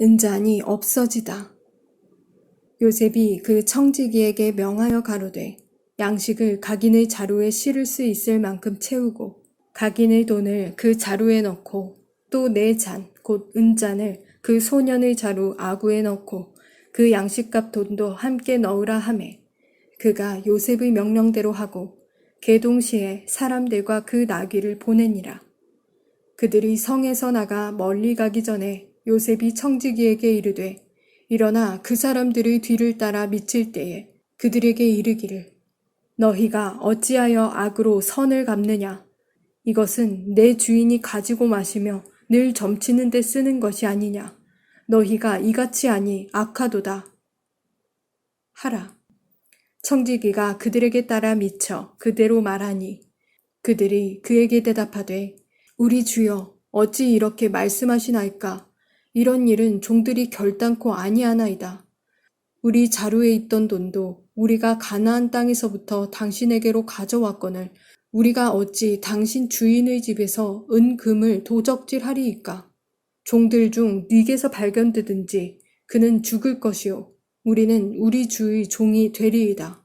은잔이 없어지다. 요셉이 그 청지기에게 명하여 가로되 양식을 각인의 자루에 실을 수 있을 만큼 채우고 각인의 돈을 그 자루에 넣고 또네 잔, 곧 은잔을 그 소년의 자루 아구에 넣고 그 양식값 돈도 함께 넣으라 하매 그가 요셉의 명령대로 하고 개동시에 사람들과 그 나귀를 보내니라. 그들이 성에서 나가 멀리 가기 전에 요셉이 청지기에게 이르되 일어나 그 사람들의 뒤를 따라 미칠 때에 그들에게 이르기를 너희가 어찌하여 악으로 선을 갚느냐? 이것은 내 주인이 가지고 마시며 늘 점치는 데 쓰는 것이 아니냐? 너희가 이같이 하니 악하도다. 하라. 청지기가 그들에게 따라 미쳐 그대로 말하니 그들이 그에게 대답하되 우리 주여 어찌 이렇게 말씀하시나이까 이런 일은 종들이 결단코 아니하나이다. 우리 자루에 있던 돈도 우리가 가나안 땅에서부터 당신에게로 가져왔거늘 우리가 어찌 당신 주인의 집에서 은금을 도적질하리이까? 종들 중 네게서 발견되든지 그는 죽을 것이요 우리는 우리 주의 종이 되리이다.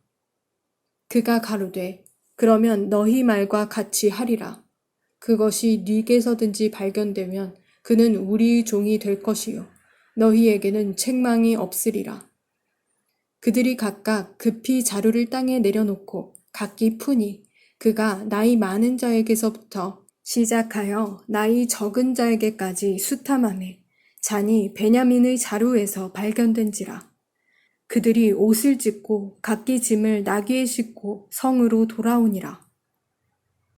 그가 가로되 그러면 너희 말과 같이 하리라. 그것이 네게서든지 발견되면 그는 우리의 종이 될 것이요 너희에게는 책망이 없으리라. 그들이 각각 급히 자루를 땅에 내려놓고 각기 푸니 그가 나이 많은 자에게서부터 시작하여 나이 적은 자에게까지 수탐함에 잔이 베냐민의 자루에서 발견된지라. 그들이 옷을 찢고 각기 짐을 나귀에 싣고 성으로 돌아오니라.